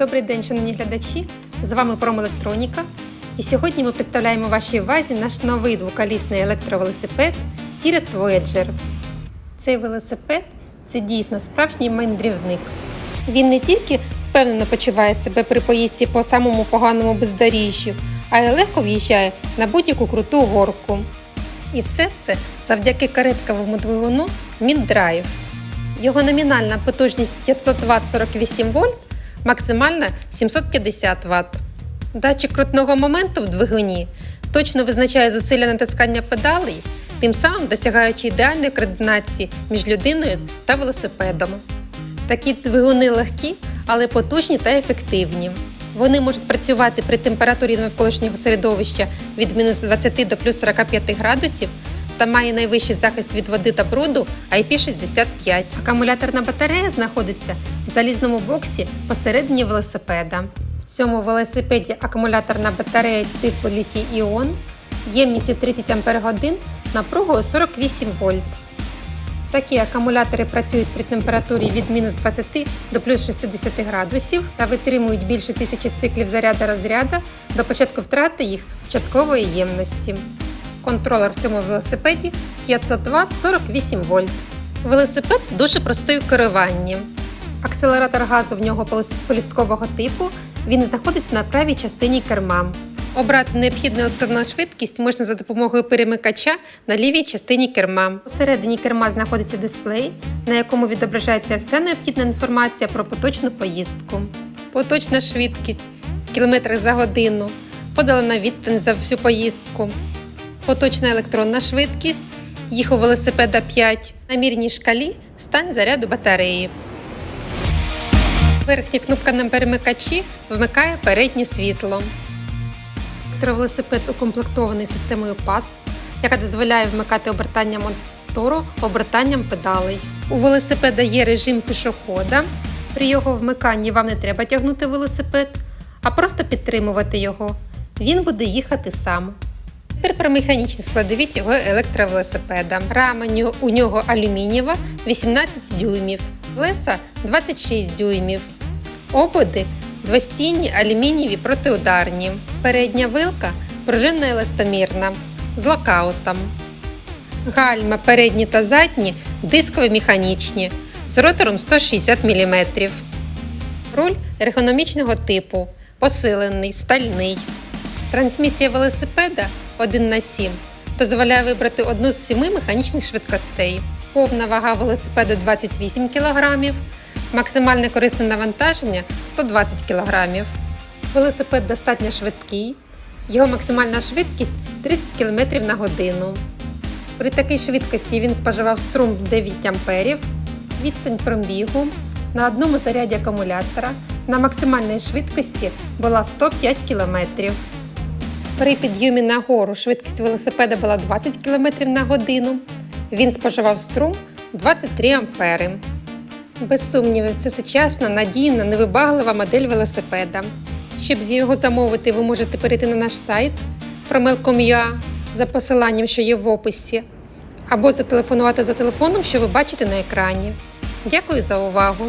Добрий день, шановні глядачі! З вами Промелектроніка. І сьогодні ми представляємо вашій увазі наш новий двоколісний електровелосипед Tires Voyager. Цей велосипед це дійсно справжній мандрівник. Він не тільки впевнено почуває себе при поїздці по самому поганому бездоріжжю, а й легко в'їжджає на будь-яку круту горку. І все це завдяки каретковому двигуну Міндрайв. Його номінальна потужність 500 Вт 48 вольт, максимальна 750 Вт. Датчик крутного моменту в двигуні точно визначає зусилля натискання педалей, тим самим досягаючи ідеальної координації між людиною та велосипедом. Такі двигуни легкі, але потужні та ефективні. Вони можуть працювати при температурі навколишнього середовища від мінус 20 до плюс 45 градусів та має найвищий захист від води та бруду IP65. Акумуляторна батарея знаходиться в залізному боксі посередині велосипеда. В цьому велосипеді акумуляторна батарея типу літій-іон ємністю 30 Ах, напругою 48 вольт. Такі акумулятори працюють при температурі від мінус 20 до плюс 60 градусів та витримують більше тисячі циклів заряду розряду до початку втрати їх початкової ємності. Контролер в цьому велосипеді 500 Вт 48 вольт. Велосипед дуже простий у керуванні. Акселератор газу в нього полісткового типу. Він знаходиться на правій частині керма. Обрати необхідну електронну швидкість можна за допомогою перемикача на лівій частині керма. Всередині керма знаходиться дисплей, на якому відображається вся необхідна інформація про поточну поїздку. Поточна швидкість в кілометрах за годину, подалена відстань за всю поїздку, поточна електронна швидкість, їх у велосипеда 5, на мірній шкалі стан заряду батареї. Верхня кнопка на перемикачі вмикає переднє світло. Електровелосипед укомплектований системою PAS, яка дозволяє вмикати обертання мотору обертанням педалей. У велосипеда є режим пішохода. При його вмиканні вам не треба тягнути велосипед, а просто підтримувати його. Він буде їхати сам. Тепер про механічні складові цього електровелосипеда. Рама у нього алюмінієва 18 дюймів, колеса 26 дюймів, ободи двостінні алюмінієві протиударні. Передня вилка пружинна еластомірна з локаутом. Гальма передні та задні дискові механічні з ротором 160 мм. Руль ергономічного типу, посилений, стальний. Трансмісія велосипеда 1 на 7 дозволяє вибрати одну з семи механічних швидкостей. Повна вага велосипеда 28 кг, максимальне корисне навантаження 120 кг. Велосипед достатньо швидкий, його максимальна швидкість 30 км на годину. При такій швидкості він споживав струм 9 амперів, відстань пробігу на одному заряді акумулятора на максимальній швидкості була 105 км. При підйомі на гору швидкість велосипеда була 20 км на годину. Він споживав струм 23 ампери. Без сумнівів, це сучасна, надійна, невибаглива модель велосипеда. Щоб з його замовити, ви можете перейти на наш сайт promel.com.ua за посиланням, що є в описі, або зателефонувати за телефоном, що ви бачите на екрані. Дякую за увагу!